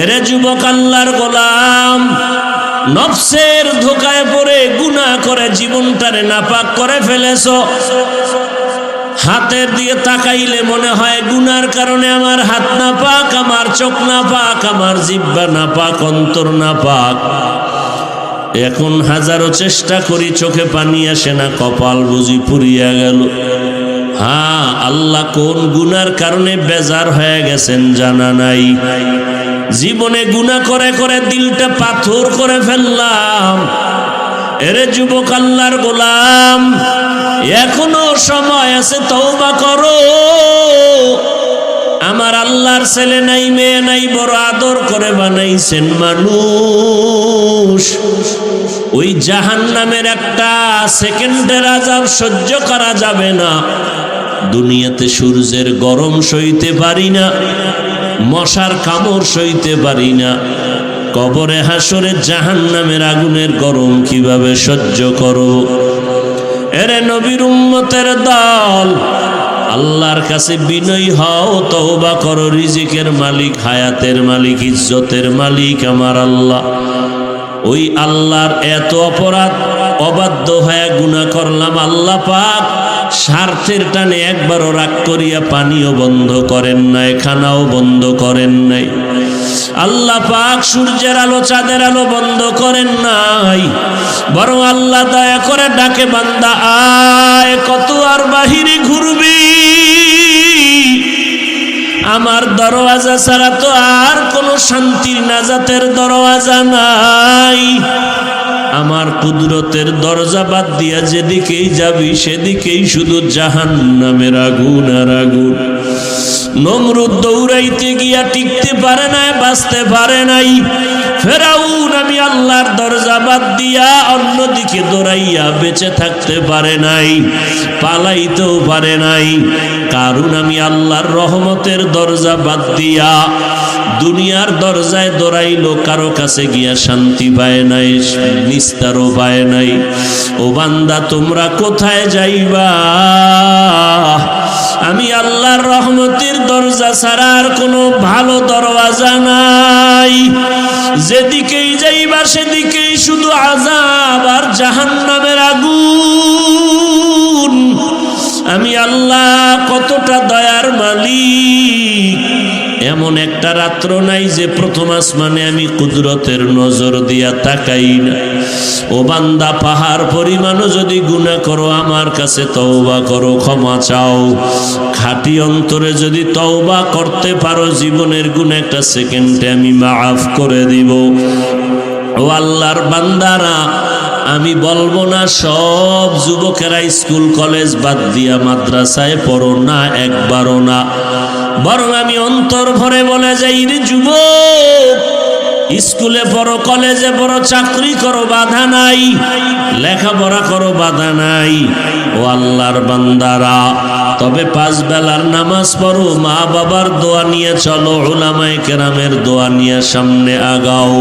এরে যুবক আল্লাহর গোলাম, নফসের ধোকায় পড়ে গুনাহ করে জীবনটারে নাপাক করে ফেলেছ। হাতের দিয়ে তাকাইলে মনে হয় গুনার কারণে আমার হাত না পাক আমার চোখ না পাক আমার জিব্বা না পাক অন্তর না পাক এখন হাজারো চেষ্টা করি চোখে পানি আসে না, কপাল বুঝি পুরিয়া গেল। হ্যাঁ আল্লাহ কোন গুনার কারণে বেজার হয়ে গেছেন জানা নাই। জীবনে গুনাহ করে করে দিলটা পাথর করে ফেললাম। এরে যুবক আল্লাহর গোলাম, এখনও সময় আছে তওবা করো। আমার আল্লাহর ছেলে নাই, মেয়ে নাই, বড় আদর করে বানাইছেন মানুষ। ওই জাহান নামের একটা সেকেন্ডের আজাব সহ্য করা যাবে না। দুনিয়াতে সূর্যের গরম সইতে পারি না। মশার কামড় সইতে পারি না। কবরে হাসরে জাহান নামের আগুনের গরম কীভাবে সহ্য করো এরে নবীর উম্মতের দল, আল্লাহর কাছে বিনয় হও, তওবা করো, রিজিকের মালিক, হায়াতের মালিক, ইজ্জতের মালিক আমার আল্লাহ। ওই আল্লাহর এত অপরাধ, অবাধ্য হয়ে গুণা করলাম আল্লাহ পাক, স্বার্থের টানে একবারও রাগ করিয়া পানিও বন্ধ করেন নাই, খানাও বন্ধ করেন নাই। আল্লাহ পাক সূর্যের আলো, চাঁদের আলো বন্ধ করেন নাই। বরং আল্লাহ দয়া করে ডাকে, বান্দা, আয়, কত আর বাহিরে ঘুরবি? আমার দরওয়াজা ছাড়া তো আর কোনো শান্তির নাজাতের দরওয়াজা নাই। আমার কুদরতের দরজা বাদ দিয়া যেদিকেই যাবি সেদিকেই শুধু জাহান নামের আগুন আর আগুন। নমরুদ দৌড়াইতে গিয়া টিকতে পারে নাই, বাঁচতে পারে নাই। ফেরাউন, আমি আল্লাহর দরজা বাদ দিয়া অন্যদিকে দৌড়াইয়া বেঁচে থাকতে পারে নাই, পালাইতেও পারে নাই। কারণ আমি আল্লাহর রহমতের দরজা বাদ দিয়া দুনিয়ার দরজায় দৌড়াইলো, কারও কাছে গিয়া শান্তি পায় নাই, নিস্তারও পায় নাই। ও বান্দা, তোমরা কোথায় যাইবা? আমি আল্লাহর রহমতের দরজা ছাড়া আর কোনো ভালো দরওয়াজা নাই। যেদিকেই যাইবা, সেদিকেই শুধু আজাব আর জাহান্নামের আগুন। আমি আল্লাহ কতটা দয়ার মালিক। এমন একটা রাত্র নাই যে প্রথম আসমানে আমি কুদরতের নজর দিয়া তাকাই না। ও বান্দা, পাহাড় পরিমাণও যদি গুণা করো, আমার কাছে তওবা করো, ক্ষমা চাও। খাটি অন্তরে যদি তওবা করতে পারো, জীবনের গুণ একটা সেকেন্ডে আমি মাফ করে দিব। ও আল্লাহর বান্দারা, আমি বলব না, সব যুবকেরা স্কুল, কলেজ বাদ দিয়া মাদ্রাসায় পড়ো না, একবারও না। বরং আমি অন্তর ভরে বলে যাই, রে যুবক, স্কুলে পড়ো, কলেজে পড়ো, চাকরি করো, বাধা নাই। লেখাপড়া করো, বাধা নাই। ও আল্লাহর বান্দারা, তবে পাঁচ বেলার নামাজ পড়ো মা বাবার দোয়া নিয়ে চলো ওলামায় কেরামের দোয়া নিয়ে সামনে আগাও।